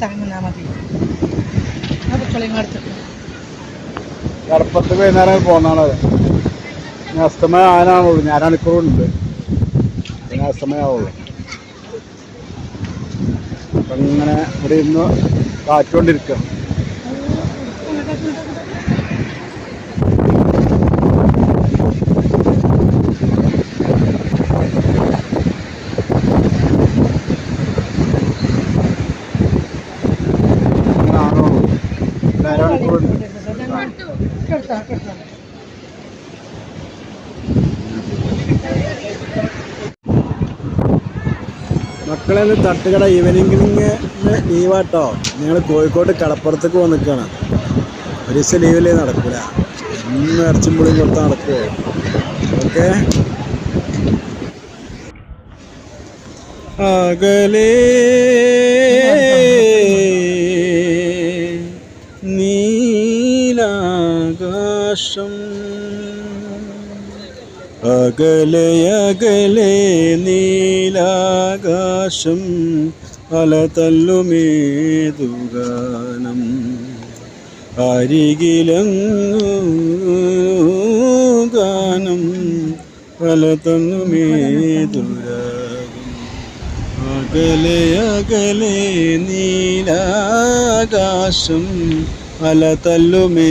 താങ്ങിനാ മതി കടപ്പത്ത് വൈകുന്നേരം പോകുന്നതാണ് അസ്തമയം ആനാണുള്ളൂ ഞാൻ അണിക്കൂറുണ്ട് പിന്നെ അസ്തമയമാവുള്ളൂ അപ്പം ഇങ്ങനെ ഇവിടെ ഇരുന്ന് കാറ്റുകൊണ്ടിരിക്കുക. മക്കളെ തട്ടുകട ഈവനിങ്ങിന് ലീവാട്ടോ നിങ്ങൾ കോഴിക്കോട് കടപ്പുറത്തേക്ക് നിൽക്കുകയാണ് ഒരു ദിവസം ലീവിലേ നടക്കൂല. ഇന്ന് ഇറച്ചും പുളിയും കൊടുത്ത് നടക്കുമോ ഓക്കെ? അകലേ നീലാകാശം. അകലെ അകലെ നീലാകാശം അലതല്ലുമേതുഗാനം അരികിലങ്ങു ഗാനം അലതല്ലുമേതുരാഗം അകലെ അകലെ നീലാകാശം അലതല്ലുമേതുരാ